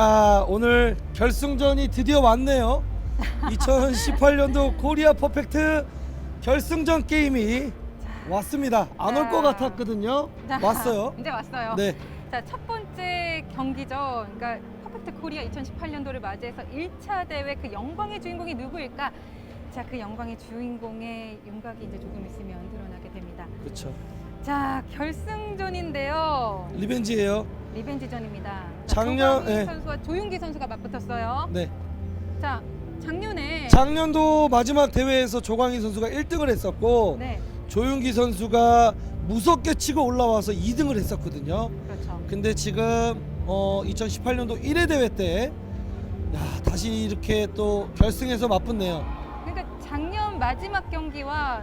자 오늘 결승전이 드디어 왔네요. 2018년도 코리아 퍼펙트 결승전 게임이 왔습니다. 안 올것 자. 같았거든요. 자, 왔어요. 이제 왔어요. 네, 자, 첫 번째 경기죠. 그러니까 퍼펙트 코리아 2018년도를 맞이해서 1차 대회 그 영광의 주인공이 누구일까? 자, 그 영광의 주인공의 윤곽이 이제 조금 있으면 드러나게 됩니다. 그렇죠. 자, 결승전인데요. 리벤지예요. 리벤지전입니다. 자, 작년- 조광희 예. 선수와 조윤기 선수가 맞붙었어요. 네. 자, 작년에 작년도 마지막 대회에서 조광희 선수가 1등을 했었고 네, 조윤기 선수가 무섭게 치고 올라와서 2등을 했었거든요. 그렇죠. 근데 지금 어 2018년도 1회 대회 때 야, 다시 이렇게 또 결승에서 맞붙네요. 그러니까 작년 마지막 경기와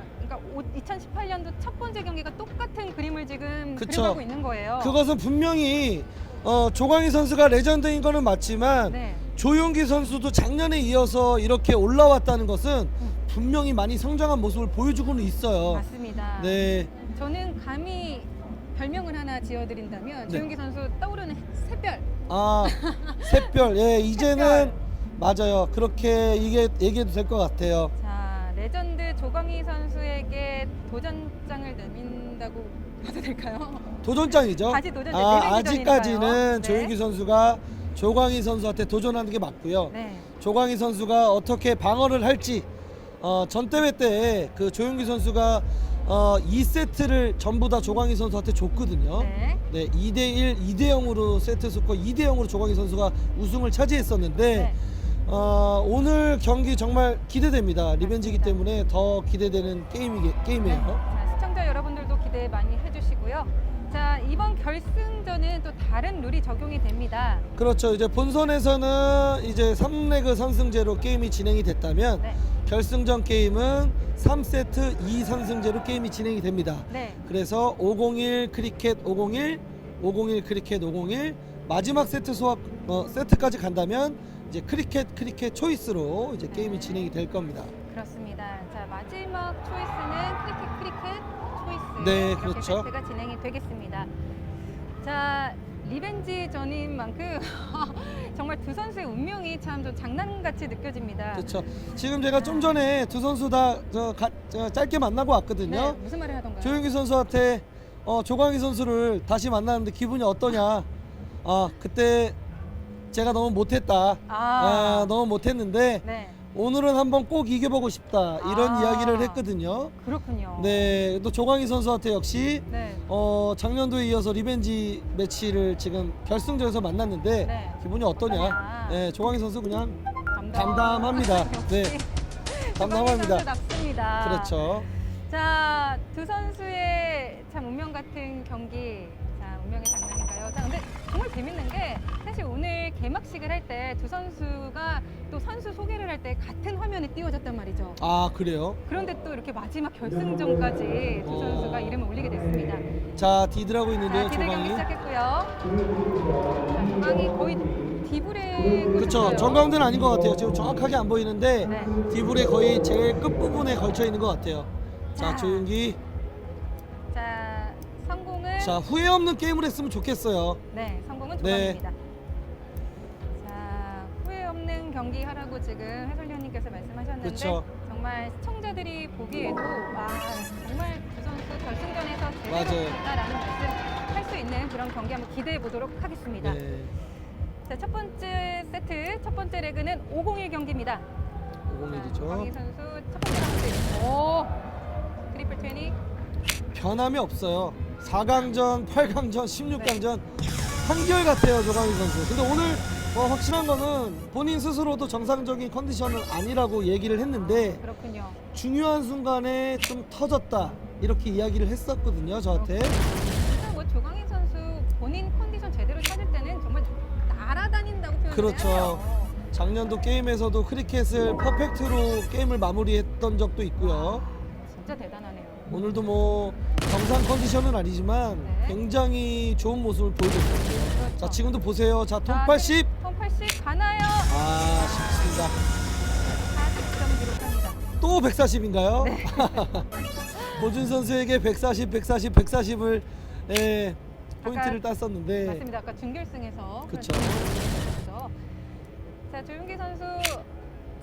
2018년도 첫 번째 경기가 똑같은 그림을 지금 그쵸. 그려가고 있는 거예요. 그것은 분명히 어, 조광희 선수가 레전드인 거는 맞지만 네. 조용기 선수도 작년에 이어서 이렇게 올라왔다는 것은 음. 분명히 많이 성장한 모습을 보여주고는 있어요. 맞습니다. 네, 저는 감히 별명을 하나 지어드린다면 네. 조윤기 선수 떠오르는 새별. 아 샛별, 예 이제는 맞아요. 그렇게 이게 얘기해도 될 것 같아요. 자 레전드 조광희 선수 도전장을 내민다고 봐도 될까요? 도전장이죠. 다시 도전, 아. 아직까지는 네. 조용기 선수가 조광희 선수한테 도전하는 게 맞고요. 네. 조광희 선수가 어떻게 방어를 할지 어, 전 대회 때 그 조용기 선수가 어, 2세트를 전부 다 조광희 선수한테 줬거든요. 네. 네, 2대 1, 2대 0으로 세트 스코어 2대 0으로 조광희 선수가 우승을 차지했었는데 네. 어, 오늘 경기 정말 기대됩니다. 리벤지이기 때문에 더 기대되는 게임이 네. 게임이에요. 자, 시청자 여러분들도 기대 많이 해주시고요. 자 이번 결승전은 또 다른 룰이 적용이 됩니다. 그렇죠. 이제 본선에서는 이제 3레그 선승제로 게임이 진행이 됐다면 네. 결승전 게임은 3세트 2선승제로 게임이 진행이 됩니다. 네. 그래서 501 크리켓 501, 501 크리켓 501 마지막 세트 소합 어, 세트까지 간다면 이제 크리켓 크리켓 초이스로 이제 게임이 진행이 될 겁니다. 그렇습니다. 자 마지막 초이스는 크리켓 크리켓 초이스. 네, 이렇게 그렇죠. 세트가 진행이 되겠습니다. 자 리벤지 전인 만큼 정말 두 선수의 운명이 참 좀 장난같이 느껴집니다. 그렇죠. 지금 제가 좀 전에 두 선수 다 저, 가- 저 짧게 만나고 왔거든요. 네, 무슨 말을 하던가요? 조용기 선수한테 어, 조광희 선수를 다시 만나는데 기분이 어떠냐? 아 그때 제가 너무 못했다. 아, 아, 너무 못했는데 네 오늘은 한번 꼭 이겨보고 싶다 이런 아. 이야기를 했거든요. 그렇군요. 네, 또 조광희 선수한테 역시 네. 어, 작년도에 이어서 리벤지 매치를 지금 결승전에서 만났는데 네. 기분이 어떠냐? 어떠냐? 네, 조광희 선수 그냥 담담. 담담합니다. 네, 담담합니다. 답습니다. 그렇죠. 자, 두 선수의 참 운명 같은 경기. 자, 운명의 장면인가요? 자, 근데 재밌는 게 사실 오늘 개막식을 할 때 두 선수가 또 선수 소개를 할 때 같은 화면에 띄워졌단 말이죠. 아 그래요? 그런데 또 이렇게 마지막 결승전까지 두 어. 선수가 이름을 올리게 됐습니다. 자 디드라고 있는데요, 자, 기대 경기 조광희. 시작했고요. 자, 조광희 거의 디브레 그렇죠. 정가운데는 아닌 것 같아요. 지금 정확하게 안 보이는데 네. 디블의 거의 제일 끝 부분에 걸쳐 있는 것 같아요. 자 자. 조윤기. 자, 후회 없는 게임을 했으면 좋겠어요. 네, 성공은 네. 조광입니다. 자, 후회 없는 경기 하라고 지금 해설위원님께서 말씀하셨는데 그쵸. 정말 시청자들이 보기에도 와 정말 두 선수 결승전에서 제대로 맞아요. 갔다라는 말씀 할수 있는 그런 경기 한번 기대해 보도록 하겠습니다. 네. 자, 첫 번째 세트 첫 번째 레그는 501 경기입니다. 501이죠. 강희 선수 첫 번째 라운드. 오, 트리플 트웬티. 변함이 없어요. 4강전, 8강전, 16강전 한결 같아요 조광희 선수. 근데 오늘 뭐 확실한 거는 본인 스스로도 정상적인 컨디션은 아니라고 얘기를 했는데 그렇군요. 중요한 순간에 좀 터졌다 이렇게 이야기를 했었거든요 저한테. 진짜 뭐 조광희 선수 본인 컨디션 제대로 찾을 때는 정말 날아다닌다고 표현을 그렇죠. 해요. 작년도 게임에서도 크리켓을 퍼펙트로 게임을 마무리했던 적도 있고요. 진짜 대단하네요. 오늘도 뭐 정상 컨디션은 아니지만 네. 굉장히 좋은 모습을 보여줬거든요. 그렇죠. 자 지금도 보세요. 자 자, 톱80 톰80 가나요? 아 쉽습니다. 40점 기록합니다. 또 140인가요? 네. 보준 선수에게 140, 140, 140을 예, 포인트를 아까- 땄었는데 맞습니다. 아까 준결승에서 보여줬죠. 자, 조윤기 선수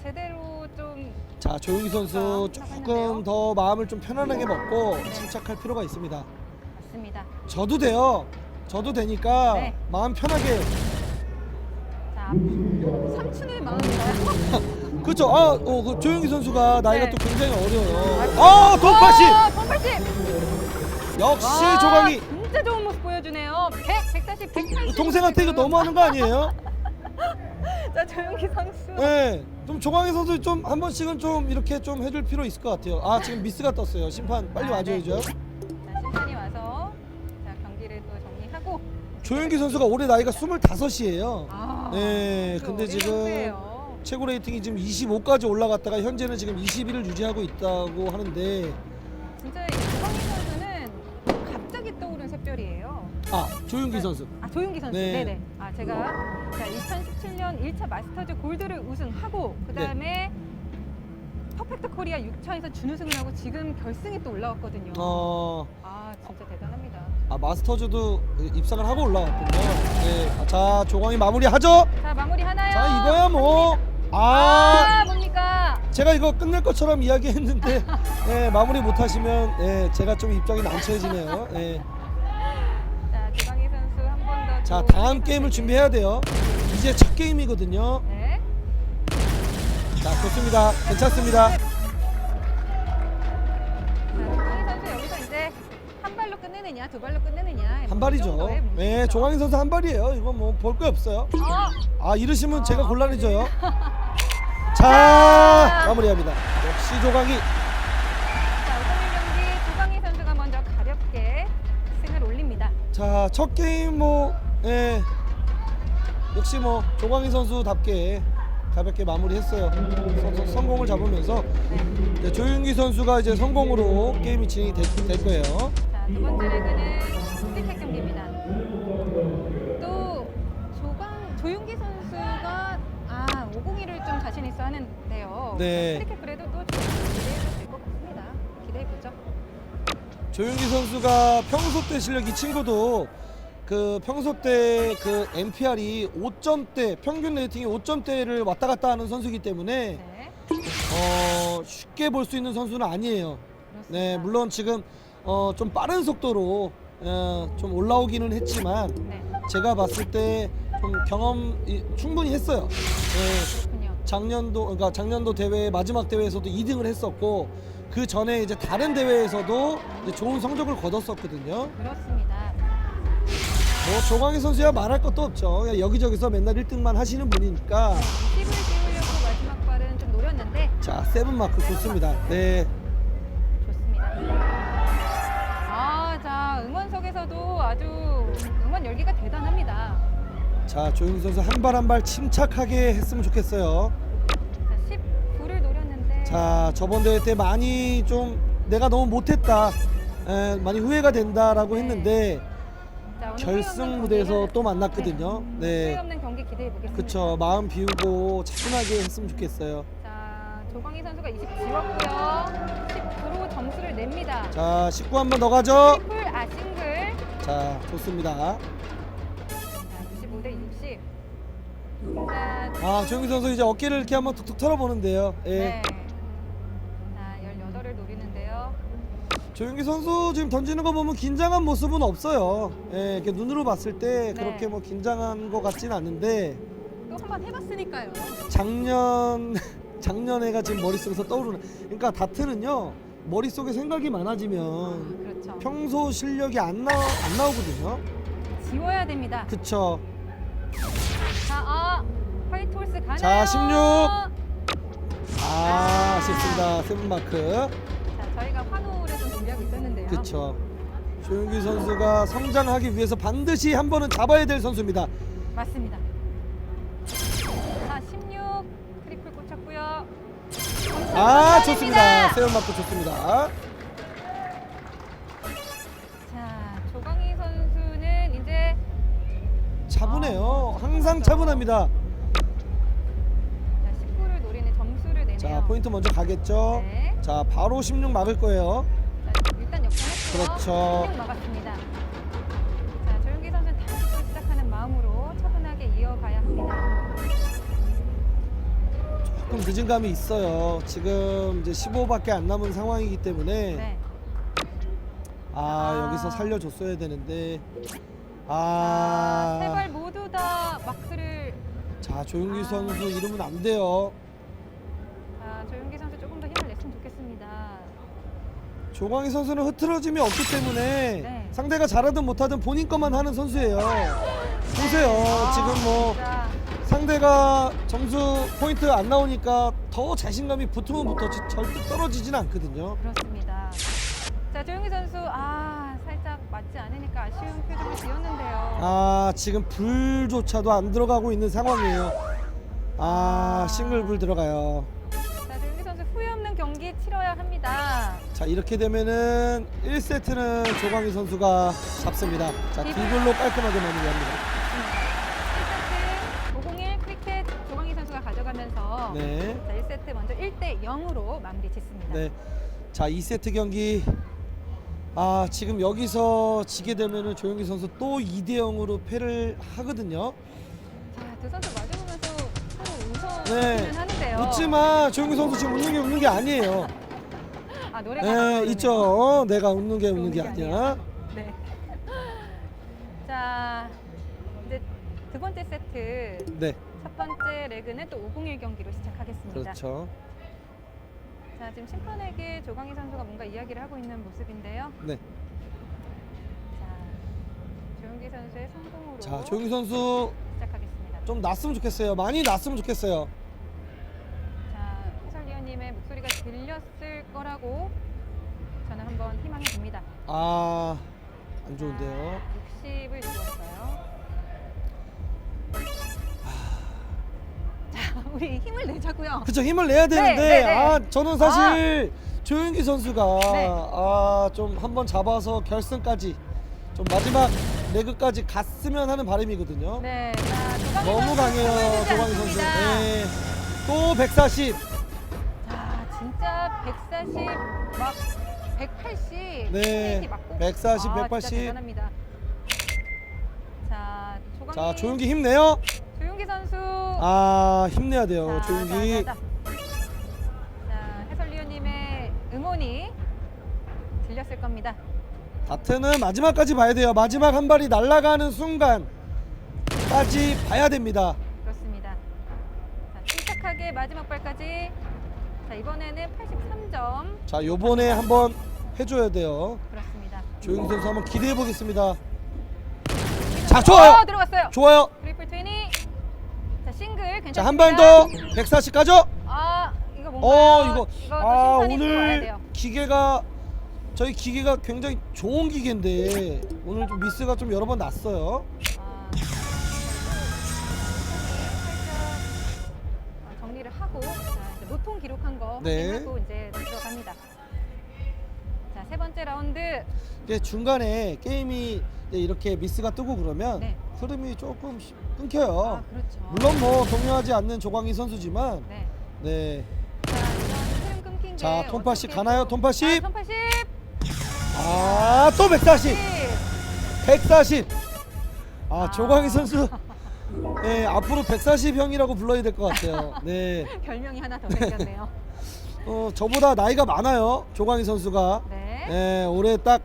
제대로 좀 자 조용희 선수 자, 조금. 더 마음을 좀 편안하게 먹고 침착할 필요가 있습니다. 맞습니다. 저도 돼요. 저도 되니까 네. 마음 편하게. 자, 삼촌의 마음인가요? 그렇죠. 아, 어, 그 조용희 선수가 나이가 네. 또 굉장히 어려요. 아, 돈파시. 오, 돈파시! 역시 와, 조광희. 진짜 좋은 모습 보여주네요. 100, 140, 180. 동생한테 이거 너무하는 거 아니에요? 자, 조윤기 선수. 네. 좀 조광희 선수 좀 한 번씩은 좀 이렇게 좀 해줄 필요 있을 것 같아요. 아, 지금 미스가 떴어요. 심판 빨리 아, 와줘야죠. 자, 심판이 와서 자, 경기를 또 정리하고. 조용기 선수가 올해 나이가 25이에요. 아, 네, 또 근데 어린 지금 선수예요. 최고 레이팅이 지금 25까지 올라갔다가 현재는 지금 21을 유지하고 있다고 하는데 진짜 이 조광희 선수는 갑자기 떠오른 샛별이에요. 아 조윤기 선수 아 조윤기 선수. 네. 네. 제가 자 2017년 1차 마스터즈 골드를 우승하고 그 다음에 퍼펙트 코리아 6차에서 준우승을 하고 지금 결승에 또 올라왔거든요. 어, 아 진짜 대단합니다. 아 마스터즈도 입상을 하고 올라왔군요. 네, 아, 자 조광희 마무리하죠. 자 마무리 하나요? 자 이거야 뭐. 아 아 뭡니까? 제가 이거 끝낼 것처럼 이야기했는데 네, 마무리 못하시면 네, 제가 좀 입장이 난처해지네요. 네. 자또 다음. 게임을 준비해야 돼요. 이제 첫 게임이거든요. 네. 자 좋습니다. 괜찮습니다. 자 선수 여기서 이제 한 발로 끝내느냐 두 발로 끝내느냐 한이 발이죠. 네, 조광희 선수 한 발이에요. 이거 뭐볼 거 없어요. 어, 아 이러시면 아, 제가 곤란해져요. 자. 자 마무리합니다. 역시 조광희. 자 오늘 경기 조광희 선수가 먼저 가볍게 승을 올립니다. 자 첫 게임 뭐 예. 역시 뭐 조광희 선수답게 가볍게 마무리했어요. 서- 서- 성공을 잡으면서 이제 조윤기 선수가 이제 성공으로 게임이 진행이 될, 될 거예요. 자, 두 번째 레그는 스리텍 경기입니다. 또 조광 조윤기 선수가 아 501을 좀 자신 있어 하는데요. 네. 스리텍 그래도 또 기대해도 될것 같습니다. 기대해 보죠. 조윤기 선수가 평소 때 실력 이 친구도 그 평소 때 그 MPR이 5점대 평균 레이팅이 5점대를 왔다 갔다 하는 선수이기 때문에 네. 어, 쉽게 볼 수 있는 선수는 아니에요. 그렇습니다. 네, 물론 지금 어, 좀 빠른 속도로 어, 좀 올라오기는 했지만 네. 제가 봤을 때 좀 경험 이- 충분히 했어요. 네, 그렇군요. 작년도 그러니까 작년도 대회 마지막 대회에서도 2등을 했었고 그 전에 이제 다른 대회에서도 이제 좋은 성적을 거뒀었거든요. 그렇습니다. 뭐 조광희 선수야 말할 것도 없죠. 그냥 여기저기서 맨날 1등만 하시는 분이니까. 20을 띄우려고 마지막 발은 좀 노렸는데 자 세븐 마크 좋습니다. 네. 좋습니다. 아, 자 응원석에서도 아주 응원 열기가 대단합니다. 자 조윤기 선수 한 발 한 발 침착하게 했으면 좋겠어요. 자 19를 노렸는데 자 저번 대회 때 많이 좀 내가 너무 못했다. 에, 많이 후회가 된다라고 네. 했는데 결승 없는 무대에서 또 만났거든요. 후회 네. 없는 경기 기대해 보겠습니다. 그쵸 마음 비우고 차분하게 했으면 좋겠어요. 자 조광희 선수가 20 지웠고요. 19로 점수를 냅니다. 자 19 한번 더 가죠. 트리플 아 싱글. 자 좋습니다. 자 25대 60. 자 아 조윤기 선수 이제 어깨를 이렇게 한번 툭툭 털어보는데요. 예. 네. 자 18을 노리는데요. 조윤기 선수 지금 던지는 거 보면 긴장한 모습은 없어요. 예, 이렇게 눈으로 봤을 때 네. 그렇게 뭐 긴장한 것 같진 않는데 또 한 번 해봤으니까요. 작년 작년에가 지금 머릿속에서 떠오르는. 그러니까 다트는요 머릿속에 생각이 많아지면 그렇죠. 평소 실력이 안 나오 안 나오거든요. 지워야 됩니다. 그쵸. 자, 아, 화이트 홀스 가나요? 자, 16. 아 아. 아쉽습니다. 세븐 마크. 있었는데요. 그쵸. 조윤기 선수가 성장하기 위해서 반드시 한 번은 잡아야 될 선수입니다. 맞습니다. 자, 16 트리플 꽂혔고요. 아. 좋습니다. 세븐 마크 좋습니다. 자, 조광희 선수는 이제 차분해요. 항상 차분합니다. 자, 19를 노리는 점수를 내네요. 자 포인트 먼저 가겠죠. 네. 자 바로 16 막을 거예요. 그렇죠. 16 막았습니다. 자, 조윤기 선수는 다시 또 시작하는 마음으로 차분하게 이어가야 합니다. 조금 늦은 감이 있어요. 지금 이제 15밖에 안 남은 상황이기 때문에 네. 아, 아. 여기서 살려줬어야 되는데 아, 아, 세 발 모두 다 마크를 자 조용기 아. 선수 이러면 안 돼요. 아, 조윤기 선수 조금 더 힘을 냈으면 좋겠습니다. 조광희 선수는 흐트러짐이 없기 때문에 네. 상대가 잘하든 못하든 본인 것만 하는 선수예요. 보세요. 아, 지금 뭐 진짜. 상대가 점수 포인트 안 나오니까 더 자신감이 붙으면 붙었지 절대 떨어지진 않거든요. 그렇습니다. 자, 조윤기 선수 아, 살짝 맞지 않으니까 아쉬운 표정을 지었는데요. 아 지금 불조차도 안 들어가고 있는 상황이에요. 아 싱글 불 들어가요. 자, 조윤기 선수 후회 없는 경기 치러야 합니다. 자 이렇게 되면은 1세트는 조광희 선수가 잡습니다. 자 딜글로 깔끔하게 마무리합니다. 1세트 501 크리켓 조광희 선수가 가져가면서 네. 자, 1세트 먼저 1대 0으로 마무리 짓습니다. 네. 자 2세트 경기 아 지금 여기서 지게 되면은 조용기 선수 또 2대 0으로 패를 하거든요. 자, 두 선수 마주보면서 서로 네. 웃어주는 하는데요. 웃지만 조용기 선수 지금 웃는 게 웃는 게 아니에요. 아, 노래가 네 나오네요. 있죠. 어, 내가 웃는 게 웃는 게 웃는 게 아니야. 네. 자, 이제 두 번째 세트 네 첫 번째 레그는 또 501 경기로 시작하겠습니다. 그렇죠. 자, 지금 심판에게 조광희 선수가 뭔가 이야기를 하고 있는 모습인데요. 네. 자, 조용기 선수의 성공으로 자 조용기 선수 시작하겠습니다. 좀 났으면 좋겠어요. 많이 났으면 좋겠어요. 자, 해설위원님의 목소리가 들렸을 거라고 저는 한번 희망해 봅니다. 아 안 좋은데요. 60을 주었어요. 자, 우리 힘을 내자고요. 그쵸 힘을 내야 되는데 네, 네. 아 저는 사실 조윤기 선수가 네. 아 좀 한번 잡아서 결승까지 좀 마지막 레그까지 갔으면 하는 바람이거든요. 네, 자, 조광희 너무 선수 강해요 조광희 선수. 않습니다. 네. 또 140. 자, 진짜 140, 막 180. 네, 스트레이트 맞고. 140, 아, 180. 진짜 대단합니다. 자. 자 조윤기 힘내요. 조윤기 선수. 아 힘내야 돼요 자, 조윤기. 자, 자, 자. 자, 해설위원님의 응원이 들렸을 겁니다. 다트는 마지막까지 봐야 돼요. 마지막 한 발이 날아가는 순간까지 봐야 됩니다. 그렇습니다. 자, 침착하게 마지막 발까지. 자, 이번에는 83점. 자 요번에 한번 해줘야 돼요. 그렇습니다. 조윤기 선수 한번 기대해 보겠습니다. 자 좋아요. 어, 들어갔어요. 좋아요. 트리플 트윈이. 자, 싱글 괜찮습니다. 자 한 발 더 140 가죠. 아, 이거 뭔가요? 어 이거 아 오늘. 기계가 저희 기계가 굉장히 좋은 기계인데 오늘 좀 미스가 좀 여러 번 났어요. 아, 네. 확인하고 이제 들어갑니다. 자, 세 번째 라운드. 이제 중간에 게임이 이제 이렇게 미스가 뜨고 그러면 네. 흐름이 조금 시- 끊겨요. 아, 그렇죠. 물론 뭐 동요하지 않는 조광희 선수지만 네. 네. 자, 이런 흐름 끊긴 자, 게 톰파 씨 어떻게 가나요? 또- 톰파씨? 아, 톰파 씨. 아, 또 140. 140. 아, 아. 조광희 선수. 네, 앞으로 140 형이라고 불러야 될 것 같아요. 네. 별명이 하나 더 생겼네요. 어, 저보다 나이가 많아요. 조광희 선수가. 네. 네, 올해 딱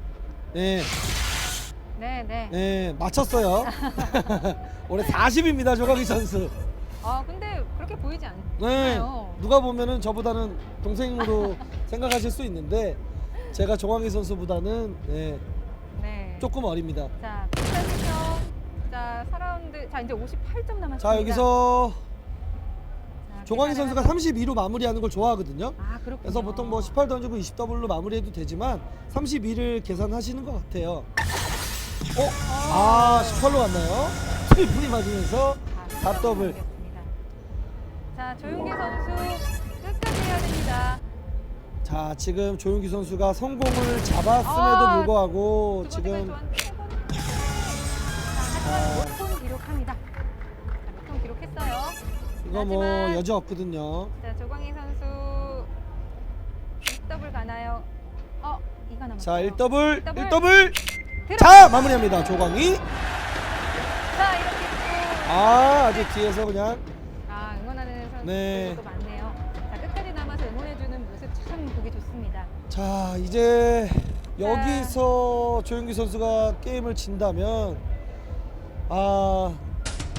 네, 네, 네. 네, 맞췄어요. 올해 40입니다, 조광희 선수. 아, 근데 그렇게 보이지 네. 않나요? 누가 보면은 저보다는 동생으로 생각하실 수 있는데 제가 조광희 선수보다는 네, 네. 조금 어립니다. 자, 180점. 자, 4라운드. 자, 이제 58점 남았습니다. 자, 여기서 계산을 선수가 하고. 32로 마무리하는 걸 좋아하거든요. 아, 그렇군요. 그래서 보통 뭐 18 던지고 20 더블로 마무리해도 되지만 32를 계산하시는 것 같아요. 어? 아, 18로 갔나요? 트리플이 맞으면서 자, 4 더블. 보겠습니다. 자, 조윤기 선수 끝까지 해야 됩니다. 자, 지금 조윤기 선수가 성공을 잡았음에도 아, 불구하고 두 번째 지금 세 번째. 자, 하지만 못통 기록합니다. 자, 못통 기록했어요. 이거 뭐 하지만- 여지 없거든요. 자, 조광희 선수 1더블 가나요? 어, 이가 남았어요. 자, 1더블, 더블. 1더블. 들어- 자, 마무리합니다. 조광희. 자, 이렇게 또 아, 아주 뒤에서 그냥 아, 응원하는 네. 선수들도 많네요. 참 보기 좋습니다. 자 이제 여기서 조용기 선수가 게임을 진다면 아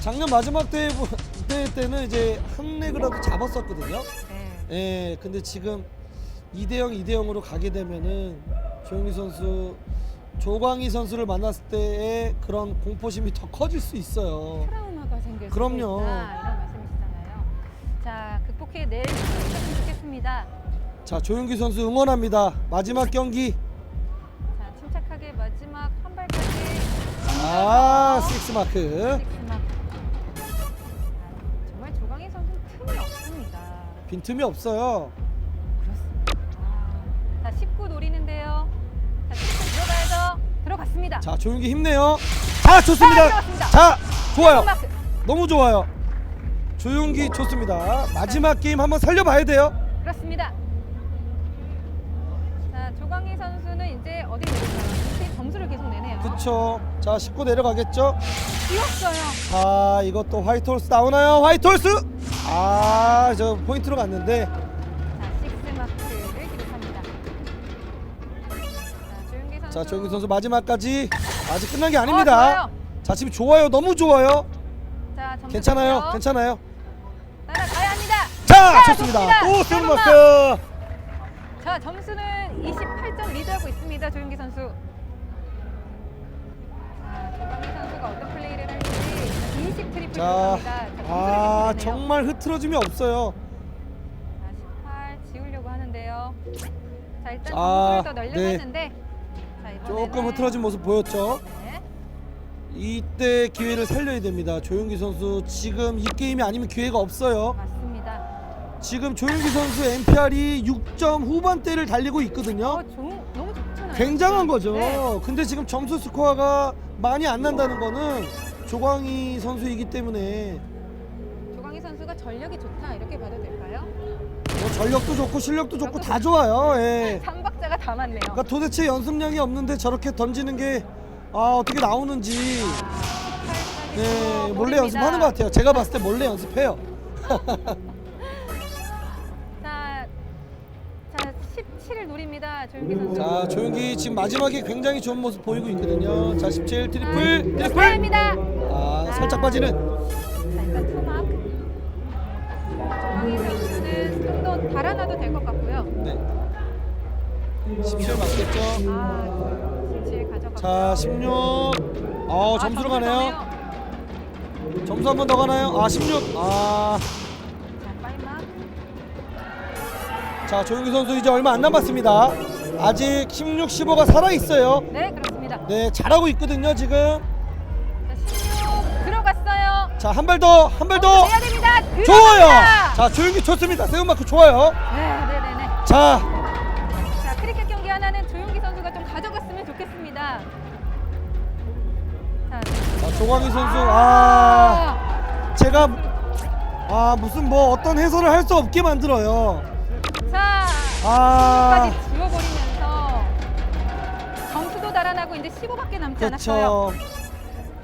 작년 마지막 대회, 부- 대회 때는 이제 한 렉이라도 잡았었거든요. 네. 예, 근데 지금 2대0, 2대0으로 가게 되면은 조용기 선수, 조광희 선수를 만났을 때의 그런 공포심이 더 커질 수 있어요. 트라우마가 생길 수 그럼요. 있다 이런 말씀이시잖아요. 자 극복해 낼수 있었으면 좋겠습니다. 자, 조용기 선수 응원합니다. 마지막 경기. 자 침착하게 마지막 한 발까지 아, 던져서 식스 마크. 빈틈이 없어요. 그렇습니다. 아, 자19 노리는데요. 자 19 들어가야죠. 들어갔습니다. 자, 조용기 힘내요. 자, 좋습니다. 아, 들어갔습니다. 자, 좋아요. 마크. 너무 좋아요. 조용기 좋습니다. 마지막 게임 한번 살려봐야 돼요. 그렇습니다. 자 조광희 선수는 이제 어디? 이렇게 점수를 계속 내네요. 그쵸. 자, 19 내려가겠죠. 뛰었어요. 자, 이것도 화이트 홀스 나오나요? 화이트 홀스! 아, 저 포인트로 갔는데. 자 식스 마크를 기록합니다. 자 조윤기 선수. 자, 조용기 선수 마지막까지 아직 끝난 게 어, 아닙니다. 좋아요. 자, 지금 좋아요. 너무 좋아요. 자 점수 괜찮아요. 좋고요. 괜찮아요. 따라가야 합니다. 자, 자, 좋습니다. 좋습니다. 또 세븐 세븐마크. 자 점수는 28점 리드하고 있습니다. 조윤기 선수. 자 조광희 선수가 어떤 플레이를 할지 20 트리플 자, 들어갑니다. 자, 점수를 아, 내네요. 정말 흐트러짐이 없어요. 자, 18 지우려고 하는데요. 자, 일단 아, 점수를 더 네. 했는데 자, 이번에는 조금 흐트러진 모습 보였죠. 네. 이때 기회를 살려야 됩니다. 조용기 선수 지금 이 게임이 아니면 기회가 없어요. 맞습니다. 지금 조용기 선수 NPR이 6점 후반대를 달리고 있거든요. 어, 종, 너무 좋잖아요. 굉장한 거죠. 네. 근데 지금 점수 스코어가 많이 안 난다는 거는 조광희 선수이기 때문에 선수가 전력이 좋다 이렇게 봐도 될까요? 뭐 전력도 좋고 실력도 좋고 다 좋아요. 예. 삼박자가 다 맞네요. 그러니까 도대체 연습량이 없는데 저렇게 던지는 게 아, 어떻게 나오는지 아, 18까지 네, 몰래. 연습하는 것 같아요. 제가 봤을 때 몰래 연습해요. 자, 자 17을 노립니다. 조윤기 선수. 자, 조용기 지금 마지막에 굉장히 좋은 모습 보이고 있거든요. 자, 17 트리플 트리플. 트리플입니다. 아, 살짝 빠지는. 17 맞겠죠? 아, 17 가져가고요. 자, 16. 어, 아, 점수로 점수 가네요. 점수 한 번 더 가나요? 아, 16. 아, 자, 조용기 선수 이제 얼마 안 남았습니다. 아직 16, 15가 살아 있어요. 네, 그렇습니다. 네, 잘하고 있거든요, 지금. 자, 16 들어갔어요. 자, 한 발 더, 한 발 더. 해야 됩니다. 좋아요. 들어갑니다. 자, 조용기 좋습니다. 세운마크 좋아요. 네, 네, 네, 네. 자, 자, 좋겠습니다. 자, 자, 조광희 선수. 아, 제가 아 무슨 뭐 어떤 해설을 할 수 없게 만들어요. 자, 아, 까지 지워버리면서 점수도 달아나고 이제 15밖에 남지 않았어요. 그렇죠.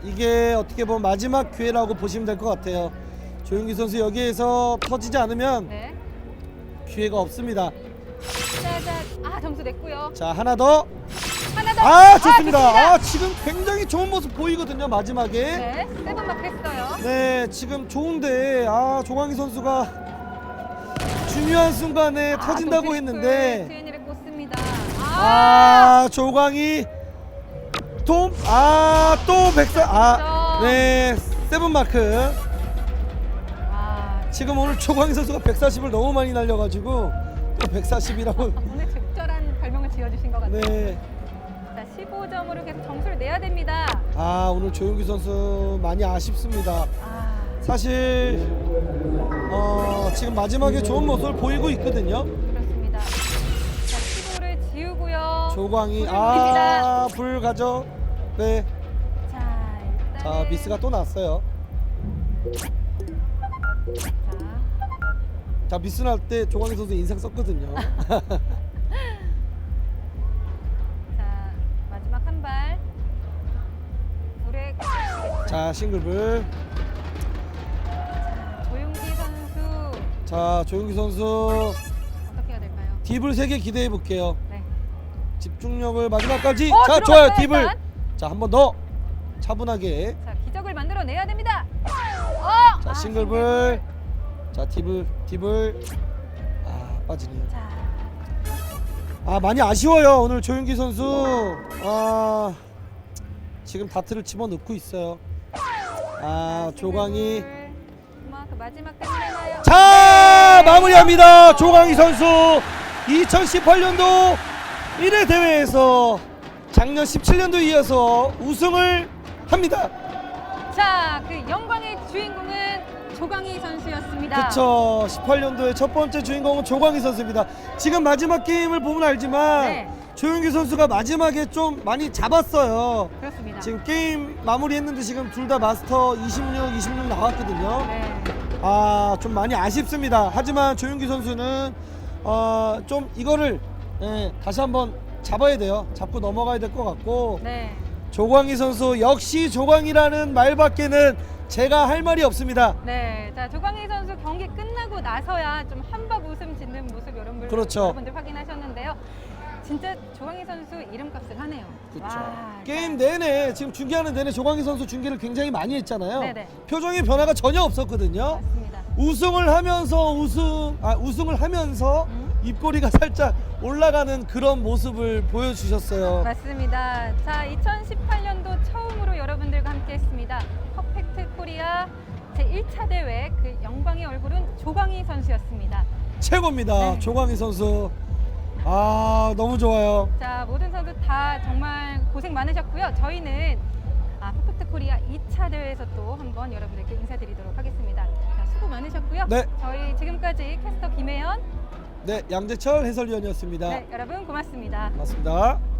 이게 어떻게 보면 마지막 기회라고 보시면 될 것 같아요. 조용기 선수 여기에서 터지지 않으면 네. 기회가 없습니다. 자, 자, 아 점수 냈고요. 자, 하나 더. 더. 아, 좋습니다. 좋습니다. 아, 지금 굉장히 좋은 모습 보이거든요, 마지막에. 네, 세븐 마크 했어요. 네, 지금 좋은데 아 조광희 선수가 중요한 순간에 아, 터진다고 또 했는데 트윈을 꽂습니다. 아, 아 조광희 또아또 백사 아네 세븐 마크 아, 지금 오늘 조광희 선수가 140을 너무 많이 날려가지고 또 140이라고 오늘 적절한 별명을 지어주신 것 같아요. 네. 자, 15점으로 계속 점수를 내야 됩니다. 아 오늘 조용기 선수 많이 아쉽습니다. 아, 사실 어, 지금 마지막에 좋은 모습을 보이고 있거든요. 그렇습니다. 자, 15를 지우고요. 조광희. 아 불 가져 네. 자, 일단 자 미스가 또 났어요. 자, 자 미스 날 때 조광희 선수 인상 썼거든요. 자 싱글불. 조용기 선수 자 조용기 선수 어떻게 해야 될까요? 딥을 세개 기대해 볼게요. 네. 집중력을 마지막까지. 어, 자, 들어갔어요, 좋아요. 딥을. 일단. 자, 한 번 더. 차분하게. 자, 기적을 만들어내야 됩니다. 어! 자, 아, 싱글볼. 자, 딥을 딥을. 아, 빠지네요. 자, 아, 많이 아쉬워요. 오늘 조윤기 선수. 아, 지금 다트를 집어넣고 있어요. 아, 그 마지막 때문에나요? 자 마무리합니다 조광희 선수 2018년도 1회 대회에서 작년 17년도 이어서 우승을 합니다 자, 그 영광의 주인공은 조광희 선수였습니다. 그쵸 18년도의 첫 번째 주인공은 조광희 선수입니다 지금 마지막 게임을 보면 알지만 네. 조윤기 선수가 마지막에 좀 많이 잡았어요 그렇습니다. 지금 게임 마무리했는데 지금 둘 다 마스터 26, 26 나왔거든요 네. 아, 좀 많이 아쉽습니다. 하지만 조윤기 선수는 어, 좀 이거를 예, 다시 한번 잡아야 돼요. 잡고 넘어가야 될 것 같고 네. 조광희 선수 역시 조광이라는 말밖에는 제가 할 말이 없습니다. 네, 자 조광희 선수 경기 끝나고 나서야 좀 한박 웃음 짓는 모습 여러분들, 그렇죠. 여러분들 확인하셨는데요. 진짜 조광희 선수 이름값을 하네요. 그렇죠. 와, 게임 자, 내내 지금 중계하는 내내 조광희 선수 중계를 굉장히 많이 했잖아요. 네네. 표정의 변화가 전혀 없었거든요. 맞습니다. 우승을 하면서 우승 아 우승을 하면서 음. 입꼬리가 살짝 올라가는 그런 모습을 보여주셨어요. 맞습니다. 자, 2018년도 처음으로 여러분들과 함께했습니다. 퍼펙트 코리아 제 1차 대회 그 영광의 얼굴은 조광희 선수였습니다. 최고입니다. 네. 조광희 선수. 아 너무 좋아요. 자 모든 선수 다 정말 고생 많으셨고요. 저희는 아, 퍼펙트 코리아 2차 대회에서 또 한번 여러분들께 인사드리도록 하겠습니다. 자, 수고 많으셨고요. 네. 저희 지금까지 캐스터 김혜연, 네 양재철 해설위원이었습니다. 네, 여러분 고맙습니다. 고맙습니다.